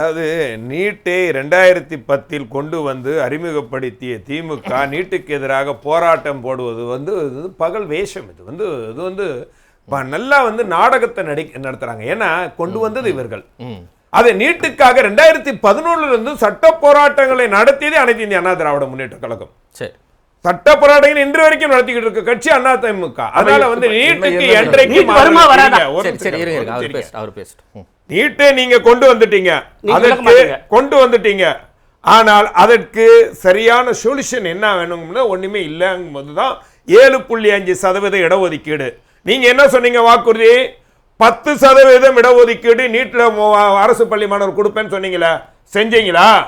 அதாவது நீட்டை ரெண்டாயிரத்தி பத்தில் கொண்டு வந்து அறிமுகப்படுத்திய திமுக நீட்டுக்கு எதிராக போராட்டம் போடுவது வந்து இது பகல் வேஷம் இது வந்து இது வந்து நல்லா வந்து நாடகத்தை நடி நடத்துறாங்க. ஏன்னா கொண்டு வந்தது இவர்கள். அதை நீட்டுக்காக ரெண்டாயிரத்தி பதினொன்னுல இருந்து சட்ட போராட்டங்களை நடத்தியதே அனைத்து இந்திய அண்ணா திராவிட முன்னேற்ற கழகம். சரி. சட்ட போராட்டங்கள் இன்று வரைக்கும் நடத்திக்கிட்டு இருக்க. கட்சி அண்ணா திமுக. அதனால வந்து நீட்டுக்கு என்றைக்கு வருமா வராதா? சரி சரி இருங்க அவர் பேச அவர் பேசட்டும். ம். நீட்டை நீங்க கொண்டு வந்துட்டீங்க. அதற்கு. கொண்டு வந்துட்டீங்க. ஆனால் அதற்கு சரியான சொல்யூஷன் என்ன வேணும்னு ஒண்ணுமே இல்லைங்கும் தான் ஏழு புள்ளி அஞ்சு சதவீத இடஒதுக்கீடு. நீங்க என்ன சொன்னீங்க வாக்குறுதி? பத்து சதவீதம் இடஒதுக்கீடு நீட்ல மோ- அரசு பள்ளி மாணவர் கொடுப்பேன்னு சொன்னீங்களா. செஞ்சீங்களா?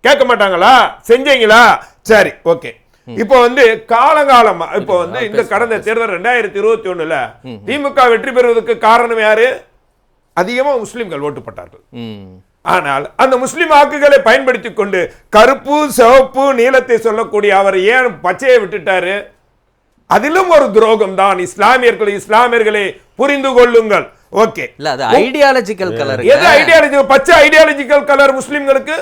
கேட்க மாட்டாங்களா? செஞ்சீங்களா? சரி ஓகே. இப்போ வந்து காலங்காலமா இப்போ வந்து இந்த கடந்த தேர்தல் ரெண்டாயிரத்தி இருபத்தி ஒண்ணுல திமுக வெற்றி பெறுவதற்கு காரணம் யாரு? அதிகமா முஸ்லிம்கள் ஓட்டுப்பட்டார்கள் ம். ஆனால் அந்த முஸ்லிம் வாக்குகளை பயன்படுத்தி கொண்டு கருப்பு சிவப்பு நீலத்தை சொல்லக்கூடிய அவர் ஏன் பச்சையை விட்டுட்டாரு? அதிலும் ஒரு துரோகம் தான். இஸ்லாமியர்கள் இஸ்லாமியர்களை புரிந்து கொள்ளுங்கள். ஓகே. இல்ல அது ஐடியாலஜிக்கல் கலர் எது ஐடியாலஜி பச்சை ஐடியாலஜிக்கல் கலர் முஸ்லிம்களுக்கு?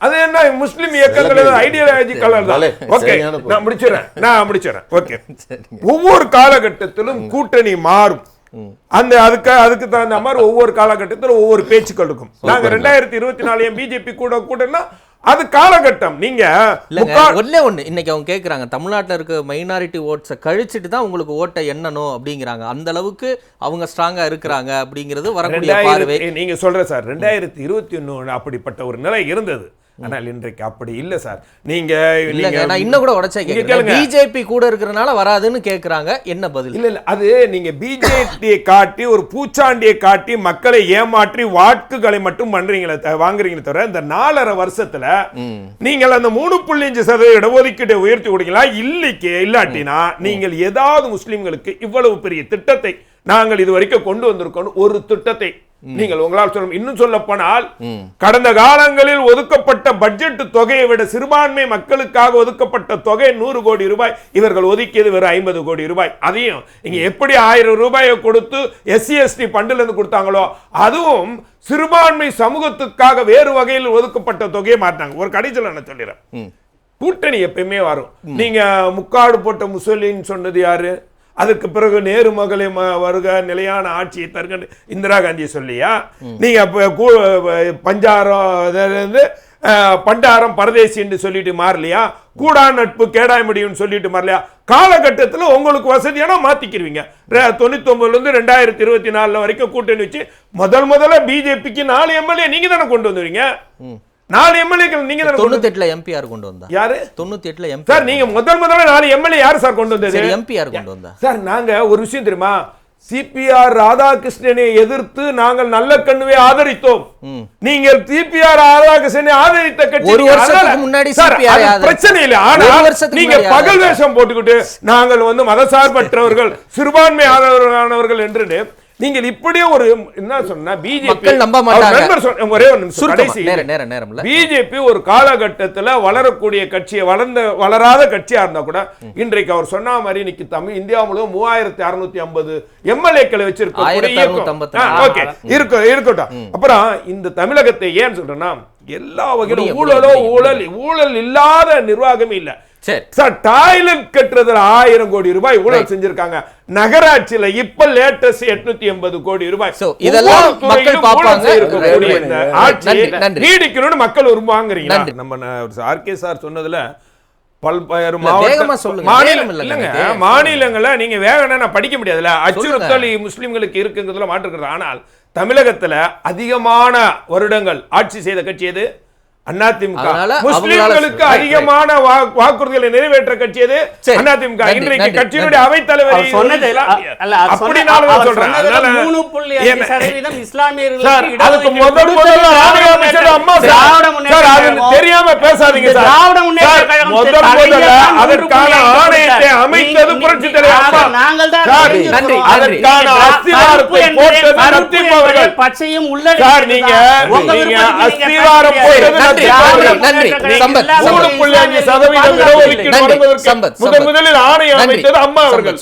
அது என்ன முஸ்லிம் இயக்கங்கள் ஐடியாலஜி கலர் தான். ஓகே. நான் முடிச்சிடறேன். நான் முடிச்சிடறேன். ஓகே. சரிங்க. ஒவ்வொரு காலகட்டத்திலும் கூட்டணி மாறும். அந்த அதுக்கு அதுக்கு தகுந்த மாதிரி ஒவ்வொரு காலகட்டத்திலும் ஒவ்வொரு பேச்சுக்கள் இருக்கும். நாங்க ரெண்டாயிரத்தி இருபத்தி நாலு பிஜேபி கூட கூட்டம்னா அது காலகட்டம். நீங்க முக்கா- ஒண்ணே இன்னைக்கு அவங்க கேக்குறாங்க தமிழ்நாட்டுல இருக்க மைனாரிட்டி ஓட்ஸை கழிச்சிட்டு தான் உங்களுக்கு ஓட்டை எண்ணணும் அப்படிங்கிறாங்க. அந்த அளவுக்கு அவங்க ஸ்ட்ராங்கா இருக்கிறாங்க அப்படிங்கிறது வரக்கூடிய பார்வை. நீங்க சொல்ற சார் ரெண்டாயிரத்தி இருபத்தி ஒண்ணு அப்படிப்பட்ட ஒரு நிலை இருந்தது. ஆனால் இன்றைக்கு அப்படி இல்ல சார். நீங்க நான் இன்னும் கூட உடச்சே கேளுங்க. பிஜேபி கூட இருக்கிறனால வராதுன்னு கேக்குறாங்க என்ன பதில்? இல்ல இல்ல அது நீங்க பிஜேபியை காட்டி ஒரு பூச்சாண்டியை காட்டி மக்களை ஏமாற்றி வாக்குகளை மட்டும் பண்றீங்களே த- வாங்குறீங்களே தவிர இந்த நாலரை வருஷத்துல நீங்கள் அந்த மூணு புள்ளி அஞ்சு சதவீத இடஒதுக்கீட்டை உயர்த்தி கொடுக்கலாம் இல்லைக்கு இல்லாட்டினா நீங்கள் ஏதாவது முஸ்லிம்களுக்கு இவ்வளவு பெரிய திட்டத்தை நாங்கள் இது வரைக்கும் கொண்டு வந்திருக்கோம் ஒரு திட்டத்தை நீங்கள் உங்களால் சொல்ல இன்னும் சொல்ல போனால் கடந்த காலங்களில் ஒதுக்கப்பட்ட பட்ஜெட் தொகையை விட சிறுபான்மை மக்களுக்காக ஒதுக்கப்பட்ட தொகை நூறு கோடி ரூபாய். இவர்கள் ஒதுக்கியது வெறும் ஐம்பது கோடி ரூபாய். அதையும் இங்க எப்படி ஆயிரம் ரூபாயை கொடுத்து எஸ்சி எஸ்டி பண்டில் இருந்து கொடுத்தாங்களோ அதுவும் சிறுபான்மை சமூகத்துக்காக வேறு வகையில் ஒதுக்கப்பட்ட தொகையை மாட்டாங்க ஒரு கடைசியில் நான் சொல்லிடுறேன். கூட்டணி எப்பயுமே வரும். நீங்க முக்காடு போட்ட முசலின் சொன்னது யாரு? அதுக்கு பிறகு நேரு மகளை வருக நிலையான ஆட்சியை தருங்க இந்திரா காந்தி சொல்லியா? நீங்க பஞ்சாரம் பண்டாரம் பரதேசின்னு சொல்லிட்டு மாறலையா? கூடா நட்பு கேடாய முடியும்னு சொல்லிட்டு மாறலையா? காலகட்டத்துல உங்களுக்கு வசதியான மாத்திக்கிருவீங்க. ரெ- இருந்து ரெண்டாயிரத்தி இருபத்தி நாலுல வரைக்கும் கூட்டணி வச்சு முதல் முதல்ல பிஜேபிக்கு நாலு எம்எல்ஏ நீங்க தானே கொண்டு வந்துருவீங்க? நாலு எம்எல்ஏக்கள் நீங்க தொண்ணூத்தி எட்டுல எம்பி யார் கொண்டு வந்தா. யாரு? தொண்ணூத்தி எட்டுல எம்பி சார் நீங்க முதல் முதல்ல நாலு எம்எல்ஏ யாரு சார் கொண்டு வந்தது? எம்பி யார் கொண்டு வந்தா. சார் நாங்க ஒரு விஷயம் தெரியுமா? சிபிஆர் ராதாகிருஷ்ணனை எதிர்த்து நாங்கள் நல்ல கண்ணுவே ஆதரித்தோம். நீங்கள் சிபிஆர் ராதாகிருஷ்ணனை ஆதரித்த கட்சி ஒரு. வருஷத்துக்கு முன்னாடி சார், பிரச்சனை இல்லை. ஆனா நீங்க பகல் வேஷம் போட்டுக்கிட்டு நாங்கள் வந்து மதசார்பற்றவர்கள் சிறுபான்மை ஆதரவானவர்கள் என்று நீங்கள் இப்படியே ஒரு என்ன சொன்னா பிஜேபி நம்ப மாட்டாங்க. ஒரே ஒரு நிமிஷம் கடைசி பிஜேபி ஒரு காலகட்டத்துல வளரக்கூடிய கட்சியை வளர்ந்த வளராத கட்சியா இருந்தா கூட இன்றைக்கு அவர் சொன்ன மாதிரி இன்னைக்கு தமிழ் இந்தியா முழுவதும் மூவாயிரத்தி அறுநூத்தி ஐம்பது எம்எல்ஏக்களை வச்சிருக்க ஆயிரத்தி அறுநூத்தி ஐம்பத்தி நாலு. ஓகே இருக்கு இருக்கட்டும். அப்புறம் இந்த தமிழகத்தை ஏன் சொல்றேன்னா எல்லா வகையிலும் ஊழலோ ஊழல் ஊழல் இல்லாத நிர்வாகமே இல்ல. சரி. சார் டாய்லெட் கட்டுறதுல ஆயிரம் கோடி ரூபாய் ஊழல் செஞ்சிருக்காங்க. நகராட்சியில இப்ப லேட்டஸ்ட் எட்நூத்தி எண்பது கோடி ரூபாய். இதெல்லாம் மக்கள் பார்ப்பாங்க. நீடிக்கணும்னு மக்கள் விரும்புவாங்கிறீங்களா? நன்றி. நம்ம ஆர்கே சார் சொன்னதுல பல்வேறு மாவட்ட சொல்லுங்க. மாநில வேகம் இல்லைங்க. இல்லைங்க எனக்கு. மாநிலங்கள நீங்க வேகம்னா நான் படிக்க முடியாதுல்ல. அச்சுறுத்தல் முஸ்லிம்களுக்கு இருக்குங்கிறதுல மாற்றுக்கிறது. ஆனால் தமிழகத்துல அதிகமான வருடங்கள் ஆட்சி செய்த கட்சி எது? அதிமுக முஸ்லிம்களுக்கு அதிகமான வாக்குறுதிகளை நிறைவேற்ற கட்சி எது. அதிமுக இன்றைக்கு கட்சியினுடைய. அவைத்தலைவர் அவர் சொன்னது. தெரியாம பேசாதீங்க அதற்கான ஆணையத்தை. அமைத்தது புரட்சி தலைவர். நாங்கள் தான். பச்சையும் உள்ளடக்கியது சார், நீங்க- நீங்க அஸ்திவாரம் போட்டது சதவீதம் முதன். முதலில் ஆணையம். அமைத்தது அம்மா அவர்கள்.